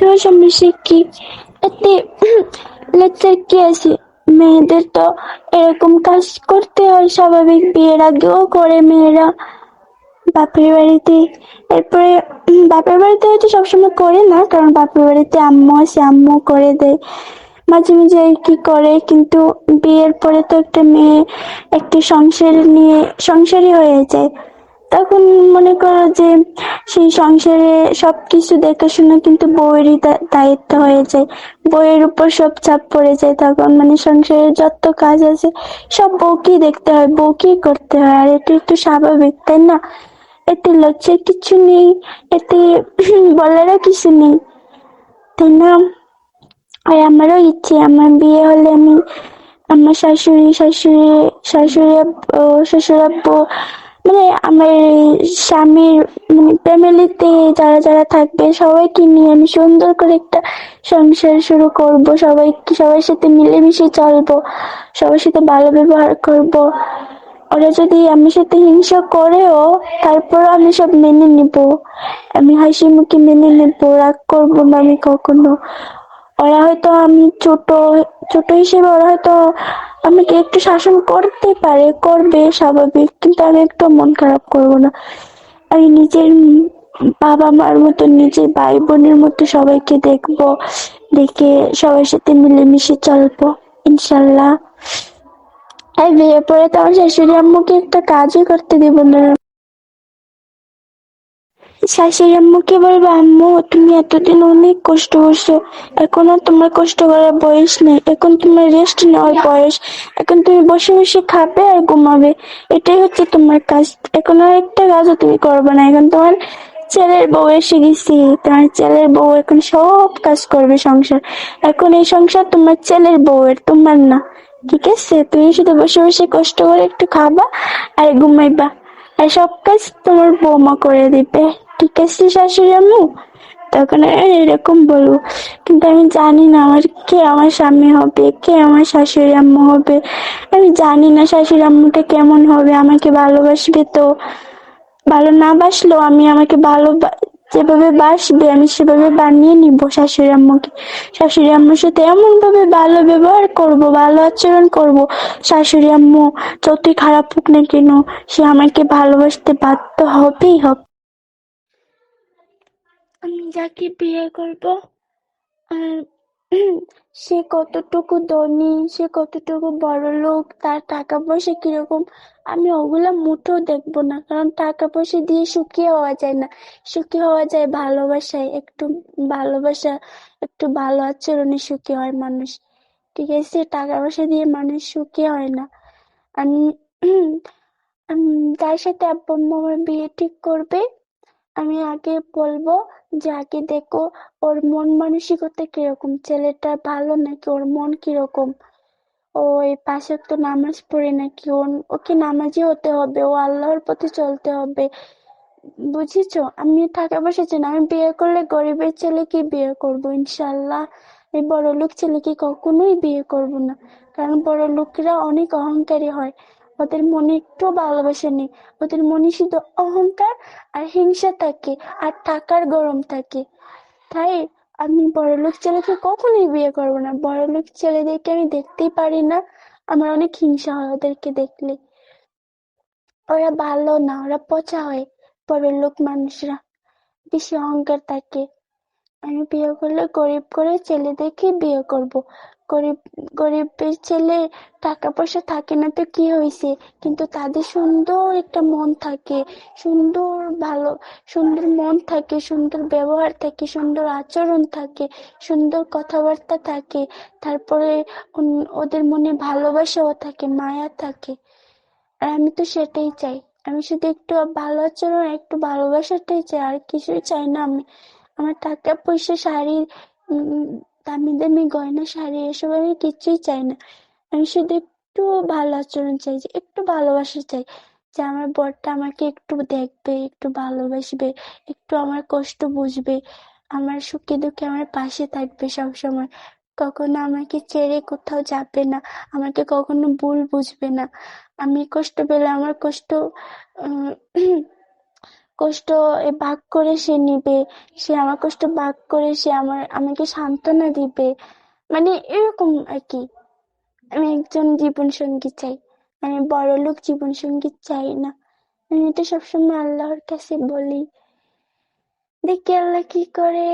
তোমার সমস্যা কি এতে লেকচার কি আছে মেয়েদের তো এরকম কাজ করতে হয়, স্বাভাবিক বিয়ের আগেও করে মেয়েরা। বাপের বাড়িতে এরপরে বাপের বাড়িতে হয়তো সবসময় করে না, কারণ বাপের বাড়িতে আম্মু আছে, আম্মু করে দেয়। মাঝে মাঝে কি করে, কিন্তু বিয়ের পরে তো একটা মেয়ে, একটি সংসার নিয়ে, সংসারই হয়ে যায়। তখন মনে করো যে সেই সংসারে সবকিছু দেখাশোনা কিন্তু বউয়েরই দায়িত্ব হয়ে যায়। বউয়ের উপর সব চাপ পড়ে যায় তখন। মানে সংসারে যত কাজ আছে, সব বউকেই দেখতে হয়, বউকেই করতে হয়। আর এটা একটু স্বাভাবিক, তাই না? এতে লজ্জার কিছু নেই, এতে বলারও কিছু নেই, তাই না? আর আমারও ইচ্ছে, আমার বিয়ে হলে আমি আমার শাশুড়ি শাশুড়ি শাশুড়ি শ্বশুর আব্বু মানে আমার স্বামীর মানে ফ্যামিলিতে যারা যারা থাকবে সবাইকে নিয়ে আমি সুন্দর করে একটা সংসার শুরু করব। সবাই, সবার সাথে মিলেমিশে চলবো, সবার সাথে ভালো ব্যবহার করব। ওরা যদি আমার সাথে হিংসা করেও তারপর আমি সব মেনে নিব। আমি হাসি মুখে মেনে নেব, রাগ করব না আমি কখনো। ওরা হয়তো আমি ছোট ছোট হিসেবে ওরা হয়তো আমাকে একটু শাসন করতে পারে? করবে, স্বাভাবিক। কিন্তু আমি একটু মন খারাপ করব না। আমি নিজের বাবা মার মতো, নিজের ভাই বোনের মতো সবাইকে দেখব, দেখে সবার সাথে মিলেমিশে চলবো, ইনশাল্লাহ। আর বিয়ে পরে তো আমার শাশুড়ি আম্মুকে একটা কাজই করতে দেব না। শাশুড়ি আম্মুকে বলব আম্মু তুমি এতদিন অনেক কষ্ট করছ। এখন আর তোমার কষ্ট করার বয়স নেই। এখন তোমার রেস্ট নেওয়ার বয়স। এখন তুমি বসে বসে খাবে আর ঘুমাবে। এটাই হচ্ছে তোমার কাজ। এখন আর একটা কাজও তুমি করবে না। এখন তোমার ছেলের বউ এসে গেছি। তোমার ছেলের বউ এখন সব কাজ করবে সংসার। এখন এই সংসার তোমার ছেলের বউয়ের তোমার না। ঠিক আছে? তুমি শুধু বসে বসে কষ্ট করে একটু খাবা আর ঘুমাইবা। আর সব কাজ তোমার বৌমা করে দিবে। ঠিক আছে শাশুড়ি আম্মু? তখন এরকম বলব। কিন্তু আমি জানি না আমার কে আমার স্বামী হবে, কে আমার শাশুড়ি আম্মু হবে। আমি জানি না শাশুড়ি আম্মুটা কেমন হবে, আমাকে ভালোবাসবে তো। ভালো না বাসলেও আমি আমাকে ভালো যেভাবে বাসবে আমি সেভাবে বানিয়ে নিব শাশুড়ি আম্মুকে। শাশুড়ি আম্মুর সাথে এমন ভাবে ভালো ব্যবহার করব, ভালো আচরণ করব। শাশুড়ি আম্মু যতই খারাপ হোক না কেন, সে আমাকে ভালোবাসতে বাধ্য হবেই হবে। আমি যাকে বিয়ে করব, আর সে কতটুকু ধনী, সে কতটুকু বড় লোক, তার টাকা পয়সা কীরকম, আমি ওগুলা মুঠেও দেখব না। কারণ টাকা পয়সা দিয়ে সুখী হওয়া যায় না। সুখী হওয়া যায় ভালোবাসায়, একটু ভালোবাসা, একটু ভালো আচরণে সুখী হয় মানুষ। ঠিক আছে? টাকা পয়সা দিয়ে মানুষ সুখী হয় না। আমি তার সাথে আব্বু আমার বিয়ে ঠিক করবে। আমি আগে বলব যে, আগে দেখো ওর মন মানসিকতা কীরকম? ছেলেটা ভালো নাকি ওর মন কীরকম? ও এই পাশে তো নামাজ পড়ে নাকি? ওকে নামাজি হতে হবে, ও আল্লাহর পথে চলতে হবে। বুঝেছ? আমি টাকা পয়সা চাই না। আমি বিয়ে করলে গরিবের ছেলেকে বিয়ে করব ইনশাল্লাহ এই বড় লোক ছেলেকে কখনোই বিয়ে করব না। কারণ বড় লোকেরা অনেক অহংকারী হয়। ওদের মনে একটু ভালোবাসা নেই। ওদের মনে শুধু অহংকার আর হিংসা থাকে আর টাকার গরম থাকে। তাই আমি বড়লোক ছেলেকে কখনোই বিয়ে করব না। বড়লোক ছেলেদেরকে আমি দেখতেই পারি না। আমার অনেক হিংসা হয় ওদেরকে দেখলে। ওরা ভালো না, ওরা পচা হয়। বড়লোক মানুষরা। বেশি অহংকার থাকে। আমি বিয়ে করলে গরিব করে ছেলে দেখে বিয়ে করব। গরিব, গরিবের ছেলে টাকা পয়সা থাকে না তো কি হয়েছে কিন্তু তাদের সুন্দর একটা মন থাকে, সুন্দর ভালো, সুন্দর মন থাকে, সুন্দর ব্যবহার থাকে, সুন্দর আচরণ থাকে, সুন্দর কথাবার্তা থাকে, তারপরে ওদের মনে ভালোবাসাও থাকে, মায়া থাকে। আর আমি তো সেটাই চাই। আমি শুধু একটু ভালো আচরণ, একটু ভালোবাসাটাই চাই, আর কিছুই চাই না আমি। আমার টাকা পয়সা, শাড়ি দামি দামি গয়না, শাড়ি এসব আমি কিছুই চাই না। আমি শুধু একটু ভালো আচরণ চাই, যে একটু ভালোবাসা চাই, যে আমার বরটা আমাকে একটু দেখবে, একটু ভালোবাসবে, একটু আমার কষ্ট বুঝবে, আমার সুখে দুঃখে আমার পাশে থাকবে সব সময় কখনো আমাকে ছেড়ে কোথাও যাবে না, আমাকে কখনো ভুল বুঝবে না। আমি কষ্ট পেলে আমার কষ্ট কষ্ট ভাগ করে সে নিবে, সে আমার কষ্ট ভাগ করে সে আমার, আমাকে সান্ত্বনা দিবে। মানে এরকম আর কি। আমি একজন জীবন সঙ্গী চাই। মানে বড় লোক জীবন সঙ্গী চাই না। আমি এটা সবসময় আল্লাহর কাছে বলি, দেখি আল্লাহ কি করে।